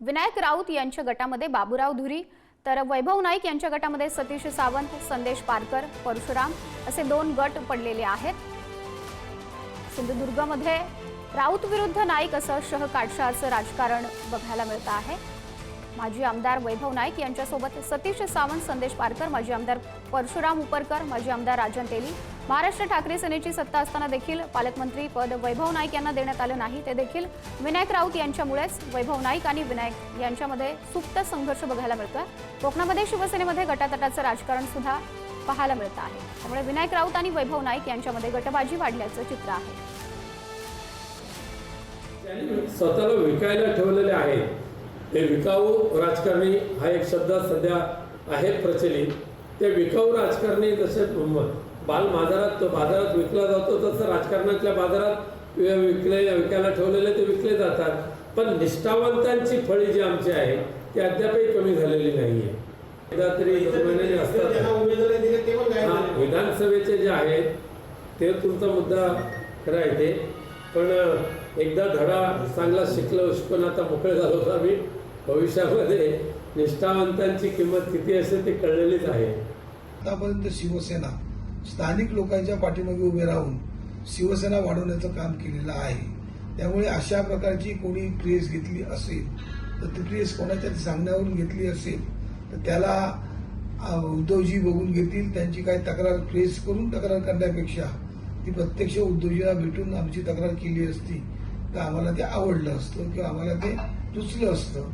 विनायक राऊत यांच्या गटामध्ये बाबूराव धुरी तर वैभव नाईक यांच्या गटामध्ये सतीश सावंत संदेश पारकर परशुराम असे दोन गट पडलेले आहेत. सिंधुदुर्गमध्ये राऊत विरुद्ध नाईक असं शह काटशाचं राजकारण बघायला मिळतं आहे. माजी आमदार वैभव नाईक यांच्यासोबत सतीश सावंत संदेश पारकर माजी आमदार परशुराम उपरकर माजी आमदार राजन तेली महाराष्ट्र ठाकरे सेनेची सत्ता असताना देखील पालकमंत्री पद वैभव नाईक यांना देण्यात आलं नाही. ते देखील विनायक राऊत यांच्यामुळेच वैभव नाईक आणि विनायक यांच्यामध्ये सुप्त संघर्ष बघायला मिळतोय. कोकणामध्ये शिवसेनेमध्ये गटातटाचं राजकारण सुद्धा पाहायला मिळतं आहे. त्यामुळे विनायक राऊत आणि वैभव नाईक यांच्यामध्ये गटबाजी वाढल्याचं चित्र आहे. स्वतःला विकायला ठेवलेले आहेत. ते विकाऊ राजकारणी हा एक शब्द सध्या आहे प्रचलित. ते विकाऊ राजकारणी जसे बाल बाजारात बाजारात विकला जातो तसं राजकारणातल्या बाजारात विकले विकायला ठेवलेले ते विकले जातात. पण निष्ठावंतांची फळी जी आमची आहे ती अद्यापही कमी झालेली नाही आहे एकदा तरी महिन्याने असतात ते पण हा. विधानसभेचे जे आहेत ते तुमचा मुद्दा खरा आहे ते. पण एकदा धडा चांगला शिकलो शिकून आता मोकळे झालो तर आम्ही. भविष्यामध्ये निष्ठावंतांची किंमत किती असेल ते कळलेलीच आहे. आतापर्यंत शिवसेना स्थानिक लोकांच्या पाठीमागे उभे राहून शिवसेना वाढवण्याचं काम केलेलं आहे. त्यामुळे अशा प्रकारची कोणी ट्रेस घेतली असेल तर ती ट्रेस कोणाच्या सांगण्यावरून घेतली असेल तर त्याला उद्धवजी बघून घेतील. त्यांची काही तक्रार ट्रेस करून तक्रार करण्यापेक्षा ती प्रत्यक्ष उद्धवजीला भेटून आमची तक्रार केली असती तर आम्हाला ते आवडलं असतं किंवा आम्हाला ते रुचलं असतं.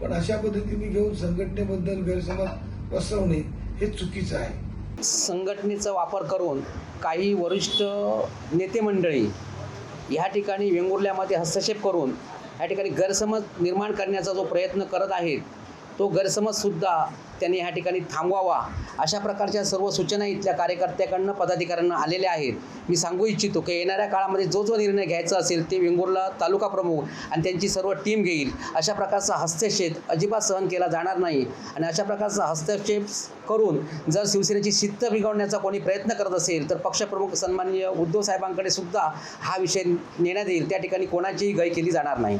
पण अशा पद्धतीने घेऊन संघटनेबद्दल गैरसमज पसरवणे हे चुकीचं आहे. संघटनेचा वापर करून काही वरिष्ठ नेते मंडळी ह्या ठिकाणी वेंगुर्ल्यामध्ये हस्तक्षेप करून ह्या ठिकाणी गैरसमज निर्माण करण्याचा जो प्रयत्न करत आहेत तो गैरसमजसुद्धा त्यांनी ह्या ठिकाणी थांबवावा. अशा प्रकारच्या सर्व सूचना इथल्या कार्यकर्त्याकडनं पदाधिकाऱ्यांना आलेल्या आहेत. मी सांगू इच्छितो की येणाऱ्या काळामध्ये जो जो निर्णय घ्यायचा असेल ते वेंगुर्ला तालुका प्रमुख आणि त्यांची सर्व टीम घेईल. अशा प्रकारचा हस्तक्षेप अजिबात सहन केला जाणार नाही. आणि अशा प्रकारचा हस्तक्षेप करून जर शिवसेनेची शिस्त बिघडण्याचा कोणी प्रयत्न करत असेल तर पक्षप्रमुख सन्माननीय उद्धव साहेबांकडे सुद्धा हा विषय नेण्यात येईल. त्या ठिकाणी कोणाचीही गय केली जाणार नाही.